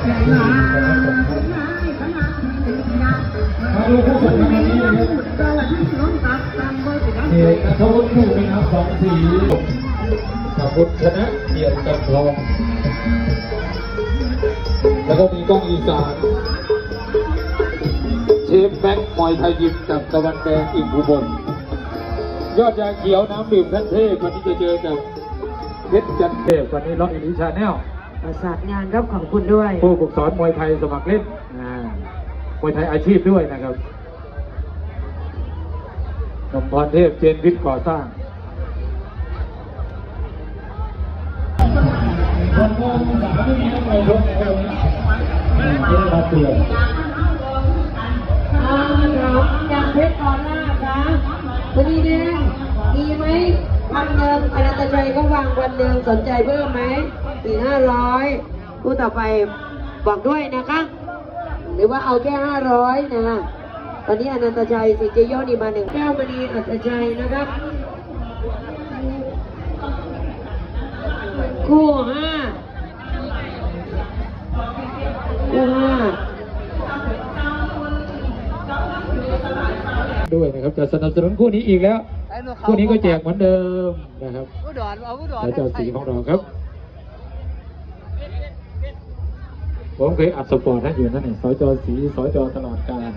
มาดูผู้ชมวันนี้นะครับเอกนัทวุฒิผู้เป็นอัพสองสีสมุทรชนะเกียรติจำลอง แล้วก็มีกล้องอีสานเชฟแม็กมอยไทยยิมกับตะวันแดงอิ่มภูบลยอดยาเขียวน้ำดื่มท่านเทพวันนี้จะเจอกับเพชรจันเทพวันนี้ล็อกอิลิชาแนล ประสานงานครับขอบคุณด้วย ผู้ฝึกสอนมวยไทยสมัครเล่นอ่ามวยไทยอาชีพด้วยนะครับนมพรเทพเจนวิทย์ก่อสร้างคนมองสามไม่มีนักมวยชกนะครับไม่ได้มาเตือนอ่าครับจากเพชรก่อนหน้าครับวันนี้แดงมีไหมพันเดิมอนันตชัยก็วางวันเดิมสนใจเพิ่มไหม อีกห้าร้อยคู่ต่อไปบอกด้วยนะคะ หรือว่าเอาแค่ห้าร้อยนะคะตอนนี้อนันตชัยสิเจโยนี่มาหนึ่งแก้วมณีอัตชัยนะครับ คู่ห้าคู่ห้าด้วยนะครับจะสนับสนุนคู่นี้อีกแล้ว คู่นี้ก็แจกเหมือนเดิมนะครับอุดรเอาอุดรแล้วเจ้าสีของเราครับ ผมเคยอัดสปอร์ตนะอยู่นั่นนี่สจสีสจตลอดการมา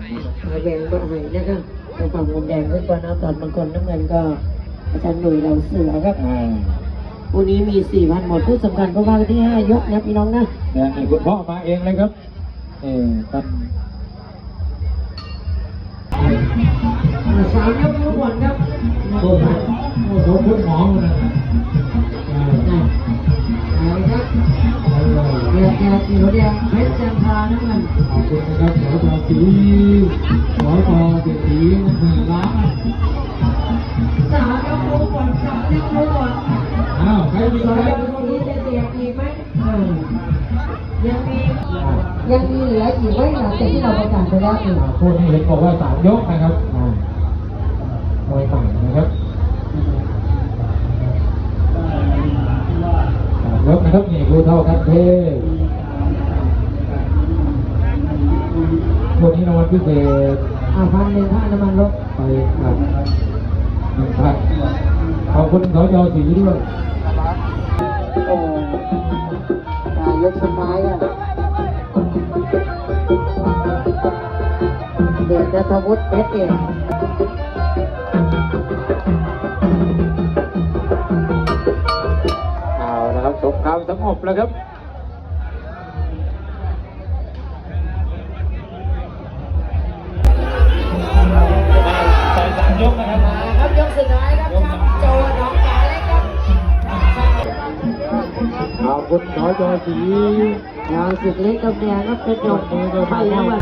แบ่งมาให้นะครับทางฝั่งมุมแดงเป็นคนเอาตอนบางคนน้ำเงินก็ อาจารย์หนุ่ยเราเสือครับอ่าวันนี้มีสี่พันหมดผู้สำคัญเพราะว่าที่ห้ายกนะพี่น้องนะเนี่ยนี่คุณพ่อมาเองเลยครับเออท่านสามยกทุกวันครับ เดียวเดียวเดียวเดียวเพชรจันทราน้ำเงินขอบคุณนะครับสจสีสจเด็กสีหนึ่งล้านสามยกทุกวันสามยกทุกวันอ้าวใครมีสใคอรงยกนี้จะเดียกอีกไหมยังมียังมีเหลืออีกไหมหลังจากที่เราประกาศไปแล้วอีกอ่าคู่นี้เห็นบอกว่าสามยกนะครับอ่ามวยใหม่นะครับยกนะครับนี่ผู้เท่ากันเทพคู่นี้ รางวัลพิเศษอ่าพันหนึ่งค่าน้ำมันรถไปครับหนึ่งพันขอบคุณสจสีด้วยโอ้อ่ายกสุดท้ายอะเดชนัทวุฒิเพชรเองเอาละครับสงครามสงบแล้วครับ ยกสุดท้ายครับโจหนองปลาเล็กครับขอบคุณสจสียาวสึกเล็กกับแดงครับเป็นยกไปแล้วอะ